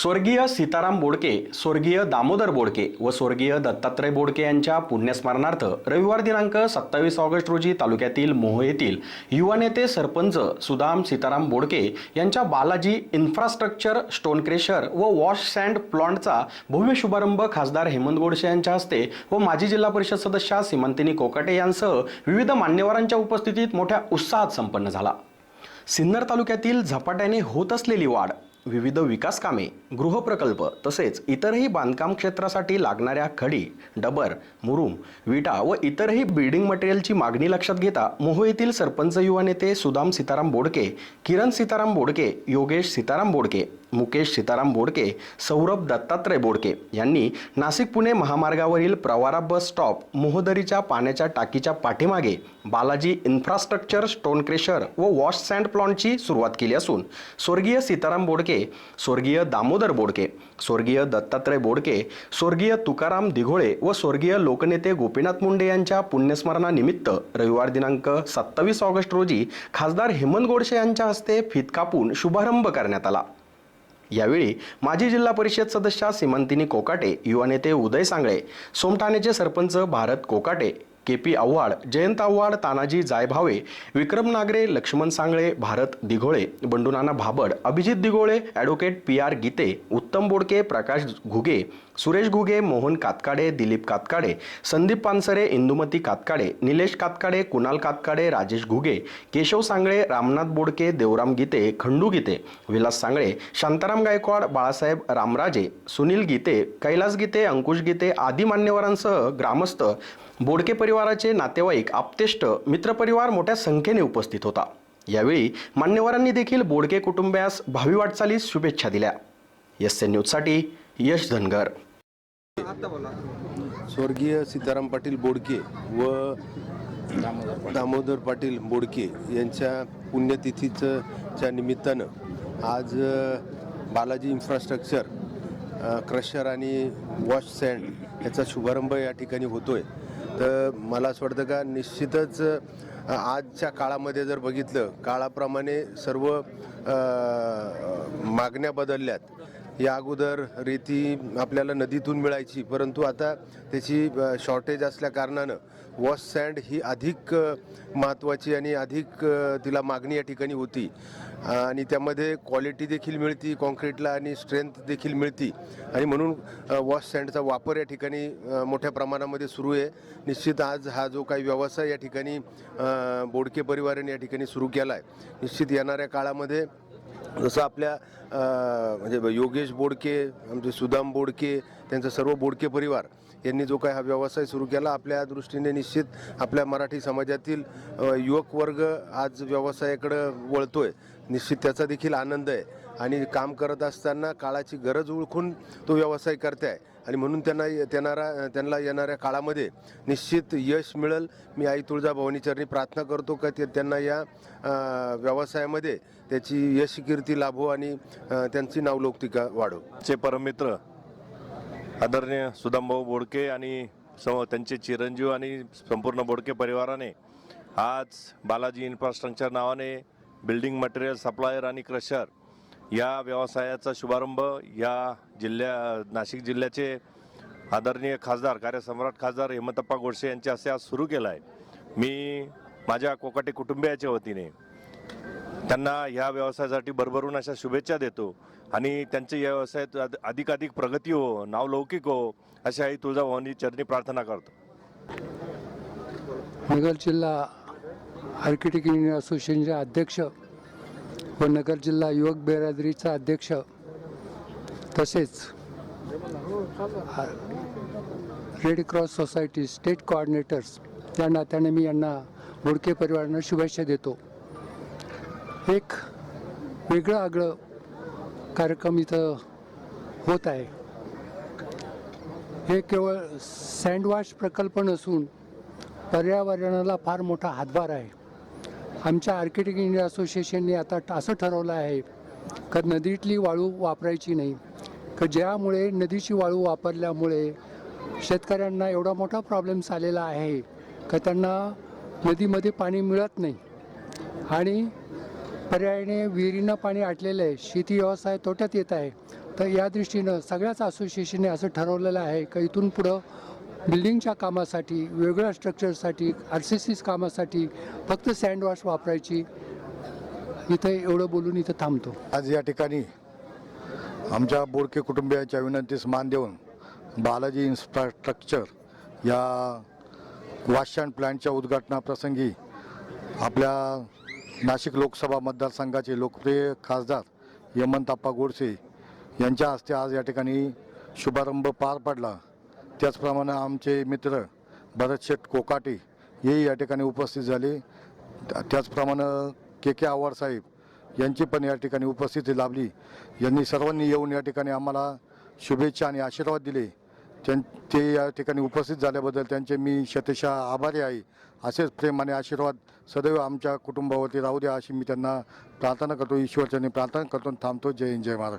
स्वर्गीय सीताराम बोडके स्वर्गीय दामोदर बोडके व स्वर्गीय दत्तात्रय बोडके यांच्या पुण्यस्मरणार्थ रविवार दिनांक सत्तावीस ऑगस्ट रोजी तालुक्यातील मोहो येथील युवा नेते सरपंच सुदाम सीताराम बोडके यांच्या बालाजी इन्फ्रास्ट्रक्चर स्टोन क्रेशर व वॉश सँड प्लॉन्टचा भव्य शुभारंभ खासदार हेमंत गोडसे यांच्या हस्ते व माजी जिल्हा परिषद सदस्या सीमंतिनी कोकाटे यांसह विविध मान्यवरांच्या उपस्थितीत मोठ्या उत्साहात संपन्न झाला. सिन्नर तालुक्यातील झपाट्याने होत असलेली वाढ विविध विकास कामे गृहप्रकल्प तसेच इतरही बांधकाम क्षेत्रासाठी लागणाऱ्या खडी डबर मुरुम विटा व इतरही बिल्डिंग मटेरियलची मागणी लक्षात घेता मोहो येथील सरपंच युवा नेते सुदाम सीताराम बोडके किरण सीताराम बोडके योगेश सीताराम बोडके मुकेश सीताराम बोडके सौरभ दत्तात्रय बोडके यांनी नाशिक पुणे महामार्गावरील प्रवारा बस स्टॉप मोहदरीच्या पाण्याच्या टाकीच्या पाठीमागे बालाजी इन्फ्रास्ट्रक्चर स्टोन क्रेशर व वॉश सँड प्लॉन्टची सुरुवात केली असून स्वर्गीय सीताराम बोडके स्वर्गीय दामोदर बोडके स्वर्गीय दत्तात्रय बोडके स्वर्गीय तुकाराम दिघोळे व स्वर्गीय लोकनेते गोपीनाथ मुंडे यांच्या पुण्यस्मरणानिमित्त रविवार दिनांक सत्तावीस ऑगस्ट रोजी खासदार हेमंत गोडसे यांच्या हस्ते फित कापून शुभारंभ करण्यात आला. यावेळी माजी जिल्हा परिषद सदस्या सीमंतिनी कोकाटे युवा नेते Uday Sangle सोमठाण्याचे sarpanch Bharat Kokate K P Avhad Jayant Avhad Tanaji Jaybhave Vikram Nagre Laxman Sangle Bharat Dighole Bandunana Bhabad Abhijit Dighole advocate P R Gite Uttam Bodke Prakash Ghuge Suresh Ghuge Mohan Katkade Dilip Katkade Sandeep Pansare Indumati Katkade Nilesh Katkade Kunal Katkade Rajesh Ghuge Keshav Sangle Ramnath बोडके देवराम गीते खंडू गीते विलास सांगळे शांताराम गायकवाड बाळासाहेब रामराजे सुनील गीते कैलास गीते अंकुश गीते आदी मान्यवरांसह ग्रामस्थ बोडके परिवाराचे नातेवाईक आप्तेष्ट मित्रपरिवार मोठ्या संख्येने उपस्थित होता. यावेळी मान्यवरांनी देखील बोडके कुटुंबियास भावी वाटचालीस शुभेच्छा दिल्या. एस एन न्यूजसाठी यश धनगर. स्वर्गीय सीताराम पाटील बोडके व दामोदर पाटील बोडके यांच्या पुण्यतिथीचं च्या निमित्तानं आज बालाजी इन्फ्रास्ट्रक्चर क्रशर आणि वॉश सँड याचा शुभारंभ या ठिकाणी होतो आहे तर मला असं वाटतं का निश्चितच आजच्या काळामध्ये जर बघितलं काळाप्रमाणे सर्व मागण्या बदलल्यात. या अगोदर रेती आपल्याला नदीतून मिळायची परंतु आता त्याची शॉर्टेज असल्या कारणानं वॉश सँड ही अधिक महत्त्वाची आणि अधिक तिला मागणी या ठिकाणी होती. आणि त्यामध्ये क्वालिटी देखील मिळती कॉन्क्रीटला आणि स्ट्रेंथ देखील मिळती. आणि म्हणून वॉश सँडचा वापर या ठिकाणी मोठ्या प्रमाणामध्ये सुरू आहे. निश्चित आज हा जो काही व्यवसाय या ठिकाणी बोडके परिवाराने या ठिकाणी सुरू केला आहे निश्चित येणाऱ्या काळामध्ये जसं आपल्या म्हणजे योगेश बोडके आमचे सुदाम बोडके त्यांचा सर्व बोडके परिवार यांनी जो काय हा व्यवसाय सुरू केला आपल्या दृष्टीने निश्चित आपल्या मराठी समाजातील युवक वर्ग आज व्यवसायाकडं वळतोय. निश्चित त्याचा देखील आनंद आहे. आणि काम करत असताना काळाची गरज ओळखून तो व्यवसाय करते आहे आणि म्हणून त्यांना येणारा त्यांना येणाऱ्या काळामध्ये निश्चित यश मिळेल. मी आई तुळजाभवानीचरणी प्रार्थना करतो का ते त्यांना या व्यवसायामध्ये त्याची यश कीर्ती लाभो आणि त्यांची नावलौकिका वाढो. चे परममित्र आदरणीय सुदामभाऊ बोडके आणि सम त्यांचे चिरंजीव आणि संपूर्ण बोडके परिवाराने आज बालाजी इन्फ्रास्ट्रक्चर नावाने बिल्डिंग मटेरियल सप्लायर आणि क्रशर या व्यवसायाचा शुभारंभ या जिल्ह्या नाशिक जिल्ह्याचे आदरणीय खासदार कार्यसम्राट खासदार हेमंतप्पा गोडसे यांच्या असे आज सुरू केला आहे मी माझ्या कोकाटे कुटुंबियाच्या वतीने त्यांना ह्या व्यवसायासाठी भरभरून अशा शुभेच्छा देतो आणि त्यांच्या या व्यवसायात अधिकाधिक प्रगती हो नावलौकिक हो अशा आई तुळजाभवानी चरणी प्रार्थना करतो. नगर जिल्हा आर्किटेक्ट युनियन असोसिएशनचे अध्यक्ष व नगर जिल्हा युवक बिरादरीचा अध्यक्ष. तसेच red cross society state coordinators या नात्याने मी यांना बुडके परिवारांना शुभेच्छा देतो. एक वेगळं आगळं कार्यक्रम इथं होत आहे. हे केवळ सँडवॉश प्रकल्प नसून पर्यावरणाला फार मोठा हातभार आहे. आमच्या आर्किटेक्ट इंडिया असोसिएशनने आता असं ठरवलं आहे का नदीतली वाळू वापरायची नाही. का ज्यामुळे नदीची वाळू वापरल्यामुळे शेतकऱ्यांना एवढा मोठा प्रॉब्लेम्स आलेला आहे का त्यांना नदीमध्ये पाणी मिळत नाही. आणि पर्यायाने विहिरीनं पाणी आटलेलं आहे शेती व्यवसाय तोट्यात येत आहे. तर या दृष्टीनं सगळ्याच असोसिएशनने असं ठरवलेलं आहे का इथून पुढं बिल्डिंगच्या कामासाठी वेगळ्या स्ट्रक्चरसाठी आर सी सीस कामासाठी फक्त सँडवॉश वापरायची. इथं एवढं बोलून इथं थांबतो. आज या ठिकाणी आमच्या बोडके कुटुंबियांच्या विनंतीस मान देऊन बालाजी इन्फ्रास्ट्रक्चर या वाशान प्लॅनच्या उद्घाटनाप्रसंगी आपल्या नाशिक लोकसभा मतदारसंघाचे लोकप्रिय खासदार यमंताप्पा गोडसे यांच्या हस्ते आज या ठिकाणी शुभारंभ पार पडला. त्याचप्रमाणे आमचे मित्र भरत शेठ कोकाटे हेही या ठिकाणी उपस्थित झाले. त्याचप्रमाणे के के आव्हाड साहेब यांची पण या ठिकाणी उपस्थिती लाभली. यांनी सर्वांनी येऊन या ठिकाणी आम्हाला शुभेच्छा आणि आशीर्वाद दिले. त्यां ते या ठिकाणी उपस्थित झाल्याबद्दल त्यांचे मी शतशः आभारी आहे. असेच प्रेम आणि आशीर्वाद सदैव आमच्या कुटुंबावरती राहू द्या अशी मी त्यांना प्रार्थना करतो. ईश्वरच्यांनी प्रार्थना करतो थांबतो. जय हिंद जय महाराष्ट्र.